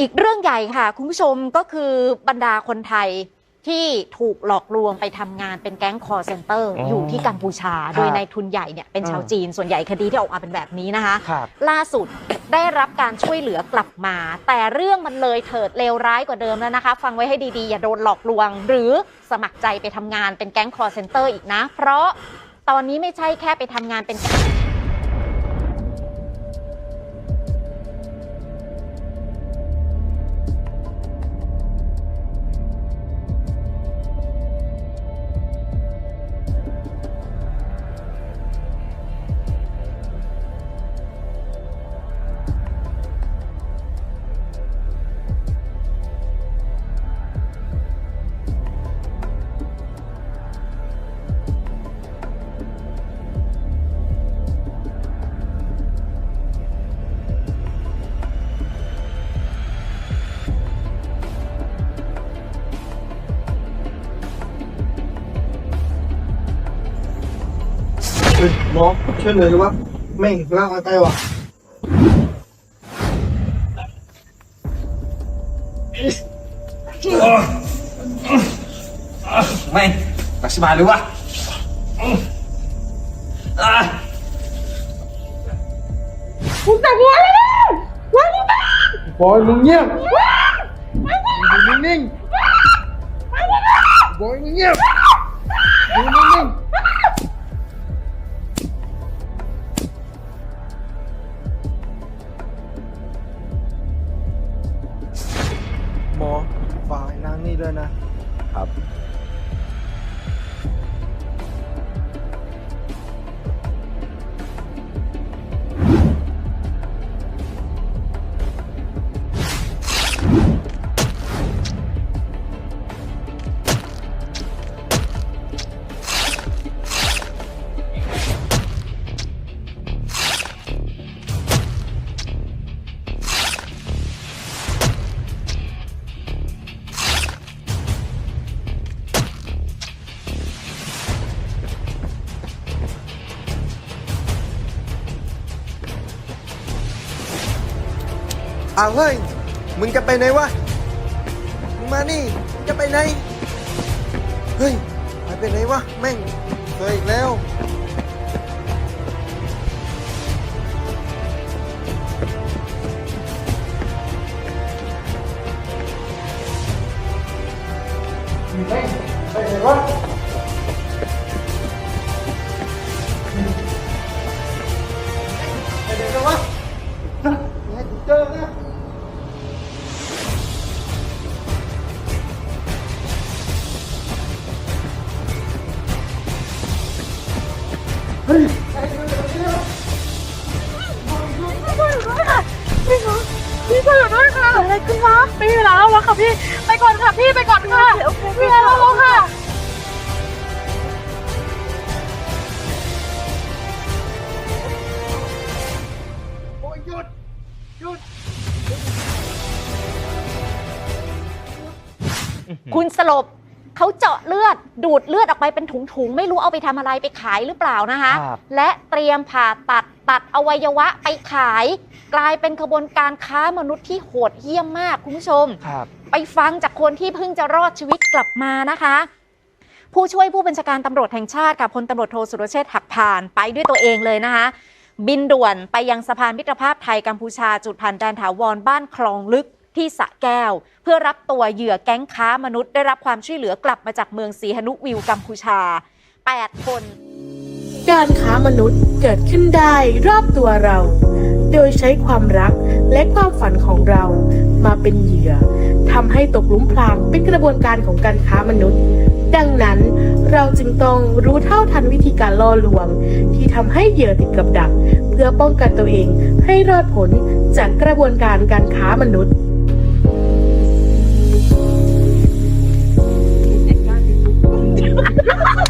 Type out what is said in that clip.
อีกเรื่องใหญ่ค่ะ คุณผู้ชมก็คือบรรดาคนไทยที่ถูกหลอกลวงไปทำงานเป็นแก๊งคอร์เซนเตอร์อ๋อออยู่ที่กัมพูชาครับโดยในายทุนใหญ่เนี่ยเป็นชาวอืมจีนส่วนใหญ่คดีที่ออกมาเป็นแบบนี้นะคะครับล่าสุดได้รับการช่วยเหลือกลับมา แต่เรื่องมันเลยเถิดเลวร้ายกว่าเดิมแล้วนะคะ ฟังไว้ให้ดี ๆ อย่าโดนหลอกลวง หรือสมัครใจไปทำงานเป็นแก๊งคอร์เซนเตอร์อีกนะ เพราะตอนนี้ไม่ใช่แค่ไปทำงานเป็น ฮ้ยหมอช่วยเหลือดีวะแม่งร่างตายว่ะไม่ตักสบายเลยวะอะบอยมึงเงียบอยู่นิ่งๆบอยมึงเงียบ ฝ่ายนางนี่ด้วยนะครับ อ้าวเฮ้ย มึงจะไปไหนวะ มึงมานี่มึงจะไปไหน เฮ้ยหายไปไหนวะ แม่งเจออีกแล้วแม่งไปไหนวะ เฮ้ยไอ้เรื่องแบบนี้วะพี่คะพี่ช่วยหนูด้วยค่ะอะไรขึ้นคะไม่มีเวลาแล้วแล้วค่ะพี่ ไปก่อนค่ะพี่ไปก่อนค่ะไม่มีเวแล้วค่ะ โอ้ยหยุดหยุด คุณสลบ เขาเจาะเลือดดูดเลือดออกไปเป็นถุงๆ ไม่รู้เอาไปทำอะไรไปขายหรือเปล่านะคะ ครับและเตรียมผ่าตัดตัดอวัยวะไปขาย กลายเป็นขบวนการค้ามนุษย์ที่โหดเหี้ยมมากคุณผู้ชม ครับ ไปฟังจากคนที่เพิ่งจะรอดชีวิตกลับมานะคะ ผู้ช่วยผู้บัญชาการตำรวจแห่งชาติกับพลตำรวจโทสุรเชษฐ์หักพานไปด้วยตัวเองเลยนะคะ บินด่วนไปยังสะพานมิตรภาพไทยกัมพูชาจุดผ่านแดนถาวรบ้านคลองลึก ที่สะแก้ว เพื่อรับตัวเหยื่อแก๊งค้ามนุษย์ได้รับความช่วยเหลือกลับมาจากเมืองสีหนุวิวกัมพูชา 8 คน การค้ามนุษย์เกิดขึ้นได้รอบตัวเรา โดยใช้ความรักและความฝันของเรามาเป็นเหยื่อทำให้ตกลุมพรางเป็นกระบวนการของการค้ามนุษย์ ดังนั้นเราจึงต้องรู้เท่าทันวิธีการล่อลวง ที่ทำให้เหยื่อติดกับดัก เพื่อป้องกันตัวเองให้รอดพ้นจากกระบวนการการค้ามนุษย์ oh ha ha!